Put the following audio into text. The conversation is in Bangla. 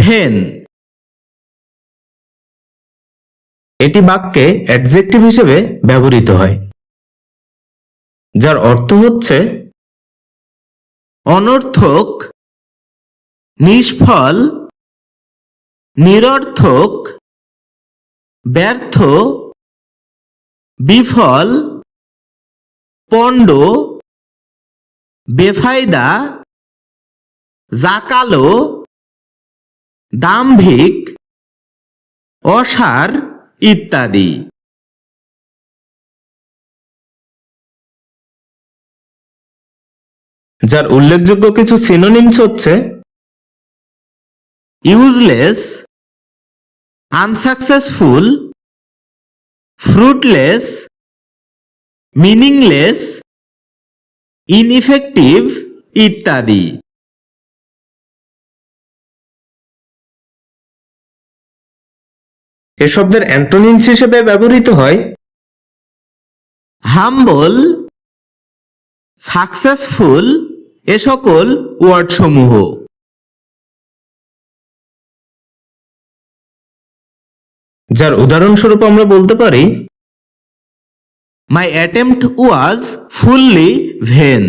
ভেন। এটি বাক্যে অ্যাডজেক্টিভ হিসেবে ব্যবহৃত হয়, যার অর্থ হচ্ছে অনর্থক, নিষ্ফল, নিরর্থক, ব্যর্থ, বিফল, পণ্ড, বেফায়দা, জাকালো দাম্ভিক অসার ইত্যাদি। যার উল্লেখযোগ্য কিছু সিনোনিমস হচ্ছে useless unsuccessful fruitless meaningless ineffective ইত্যাদি। এ শব্দের অ্যান্টোনিমস হিসেবে ব্যবহৃত হয়। হাম্বল সাকসেসফুল এ সকল ওয়ার্ডসমূহ। যার উদাহরণস্বরূপ আমরা বলতে পারি my attempt was fully vain